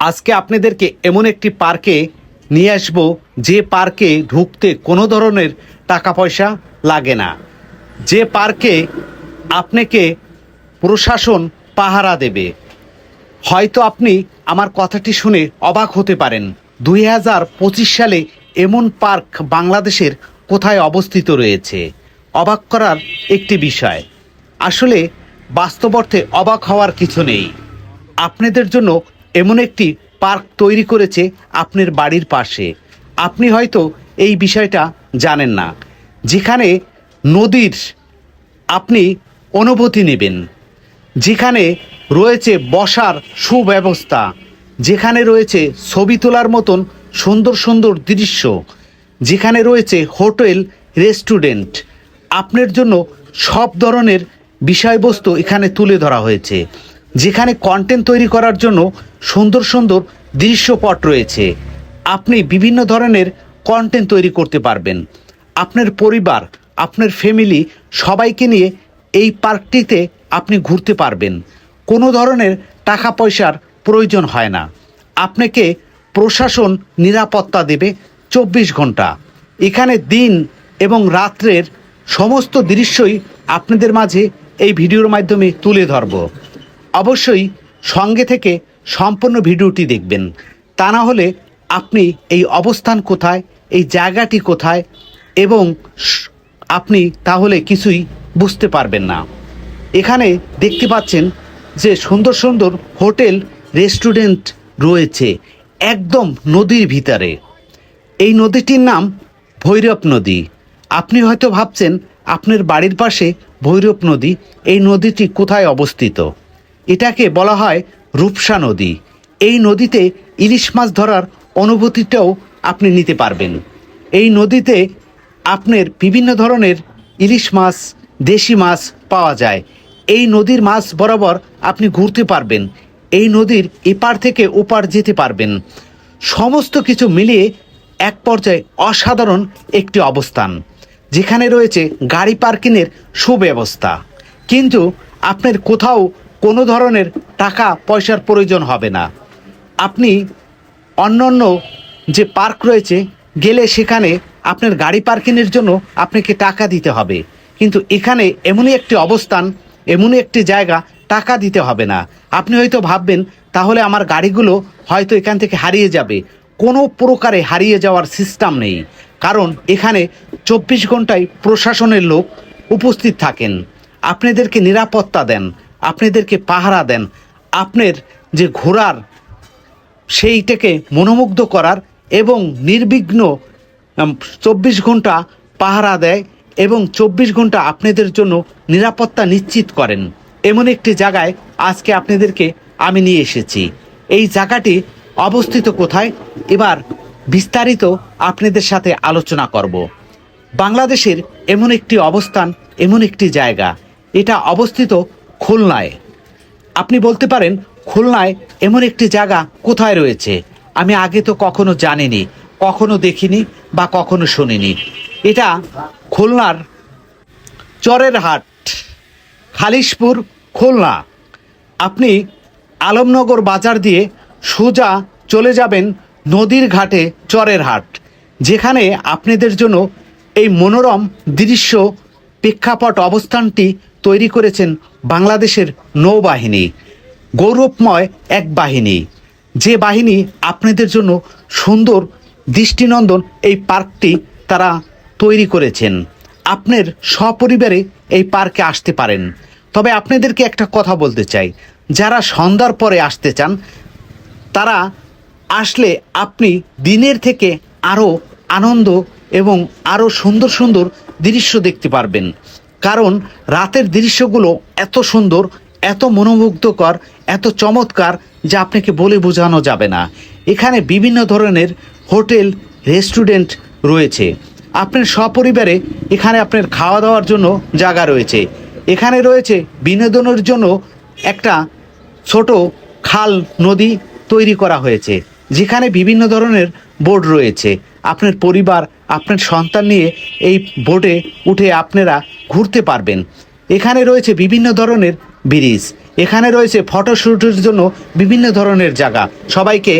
আজকে আপনাদেরকে এমন একটি পার্কে নিয়ে আসব, যে পার্কে ঢুকতে কোনো ধরনের টাকা পয়সা লাগে না। যে পার্কে আপনাকে প্রশাসন পাহারা দেবে। হয়তো আপনি আমার কথাটি শুনে অবাক হতে পারেন, দুই হাজার পঁচিশ সালে এমন পার্ক বাংলাদেশের কোথায় অবস্থিত রয়েছে। অবাক করার একটি বিষয়, আসলে বাস্তব অর্থে অবাক হওয়ার কিছু নেই। আপনাদের জন্য এমন একটি পার্ক তৈরি করেছে আপনার বাড়ির পাশে। আপনি হয়তো এই বিষয়টা জানেন না। যেখানে নদীর আপনি অনুভূতি নেবেন। যেখানে রয়েছে বসার সুব্যবস্থা। যেখানে রয়েছে ছবি তোলার মতন সুন্দর সুন্দর দৃশ্য। যেখানে রয়েছে হোটেল, রেস্টুরেন্ট। আপনার জন্য সব ধরনের বিষয়বস্তু এখানে তুলে ধরা হয়েছে। যেখানে কন্টেন্ট তৈরি করার জন্য সুন্দর সুন্দর দৃশ্যপট রয়েছে। আপনি বিভিন্ন ধরনের কন্টেন্ট তৈরি করতে পারবেন। আপনার পরিবার, আপনার ফ্যামিলি সবাইকে নিয়ে এই পার্কটিতে আপনি ঘুরতে পারবেন। কোনো ধরনের টাকা পয়সার প্রয়োজন হয় না। আপনাকে প্রশাসন নিরাপত্তা দেবে চব্বিশ ঘণ্টা। এখানে দিন এবং রাত্রের সমস্ত দৃশ্যই আপনাদের মাঝে এই ভিডিওর মাধ্যমে তুলে ধরব। অবশ্যই সঙ্গে থেকে সম্পূর্ণ ভিডিওটি দেখবেন। তা না হলে আপনি এই অবস্থান কোথায়, এই জায়গাটি কোথায় এবং আপনি তাহলে কিছুই বুঝতে পারবেন না। এখানে দেখতে পাচ্ছেন যে সুন্দর সুন্দর হোটেল, রেস্টুরেন্ট রয়েছে একদম নদীর ভিতরে। এই নদীটির নাম ভৈরব নদী। আপনি হয়তো ভাবছেন, আপনার বাড়ির পাশে ভৈরব নদী, এই নদীটি কোথায় অবস্থিত? এটাকে বলা হয় রূপসা নদী। এই নদীতে ইলিশ মাছ ধরার অনুভূতিটাও আপনি নিতে পারবেন। এই নদীতে আপনার বিভিন্ন ধরনের ইলিশ মাছ, দেশি মাছ পাওয়া যায়। এই নদীর মাছ বরাবর আপনি ঘুরতে পারবেন। এই নদীর এপার থেকে ওপার যেতে পারবেন। সমস্ত কিছু মিলিয়ে এক পর্যায়ে অসাধারণ একটি অবস্থান। যেখানে রয়েছে গাড়ি পার্কিংয়ের সুব্যবস্থা। কিন্তু আপনার কোথাও কোনো ধরনের টাকা পয়সার প্রয়োজন হবে না। আপনি অন্যান্য যে পার্ক রয়েছে, গেলে সেখানে আপনার গাড়ি পার্কিংয়ের জন্য আপনাকে টাকা দিতে হবে। কিন্তু এখানে এমনই একটি অবস্থান, এমনই একটি জায়গা, টাকা দিতে হবে না। আপনি হয়তো ভাববেন, তাহলে আমার গাড়িগুলো হয়তো এখান থেকে হারিয়ে যাবে। কোনো প্রকারে হারিয়ে যাওয়ার সিস্টেম নেই। কারণ এখানে চব্বিশ ঘন্টায় প্রশাসনের লোক উপস্থিত থাকেন। আপনাদেরকে নিরাপত্তা দেন। আপনাদেরকে পাহারা দেন। আপনার যে ঘোরার সেইটাকে মনোমুগ্ধ করার এবং নির্বিঘ্ন চব্বিশ ঘণ্টা পাহারা দেয় এবং চব্বিশ ঘণ্টা আপনাদের জন্য নিরাপত্তা নিশ্চিত করেন। এমন একটি জায়গায় আজকে আপনাদেরকে আমি নিয়ে এসেছি। এই জায়গাটি অবস্থিত কোথায়? এবার বিস্তারিত আপনাদের সাথে আলোচনা করব। বাংলাদেশের এমন একটি অবস্থান, এমন একটি জায়গা। এটা অবস্থিত খুলনায়। আপনি বলতে পারেন, খুলনায় এমন একটি জায়গা কোথায় রয়েছে? আমি আগে তো কখনো জানিনি, কখনো দেখিনি বা কখনো শুনিনি। এটা খুলনার চরের হাট খালিশপুর, খুলনা। আপনি আলমনগর বাজার দিয়ে সোজা চলে যাবেন নদীর ঘাটে চরের হাট যেখানে আপনাদের জন্য এই মনোরম দৃশ্য প্রেক্ষাপট অবস্থানটি তৈরি করেছেন বাংলাদেশের নৌবাহিনী। গৌরবময় এক বাহিনী। যে বাহিনী আপনাদের জন্য সুন্দর দৃষ্টিনন্দন এই পার্কটি তারা তৈরি করেছেন। আপনার সপরিবারে এই পার্কে আসতে পারেন। তবে আপনাদেরকে একটা কথা বলতে চাই। যারা সন্ধ্যার পরে আসতে চান, তারা আসলে আপনি দিনের থেকে আরও আনন্দ এবং আরও সুন্দর সুন্দর দৃশ্য দেখতে পারবেন। কারণ রাতের দৃশ্যগুলো এত সুন্দর, এত মনোমুগ্ধকর, এত চমৎকার যা আপনাকে বলে বোঝানো যাবে না। এখানে বিভিন্ন ধরনের হোটেল, রেস্টুরেন্ট রয়েছে। আপনার সপরিবারে এখানে আপনার খাওয়া দাওয়ার জন্য জায়গা রয়েছে। এখানে রয়েছে বিনোদনের জন্য একটা ছোট খাল নদী তৈরি করা হয়েছে, যেখানে বিভিন্ন ধরনের বোর্ড রয়েছে। আপনার পরিবার, আপনার সন্তান নিয়ে এই বোটে উঠে আপনারা ঘুরতে পারবেন। এখানে রয়েছে বিভিন্ন ধরনের ব্রিজ। এখানে রয়েছে ফটোশ্যুটের জন্য বিভিন্ন ধরনের জায়গা। সবাইকে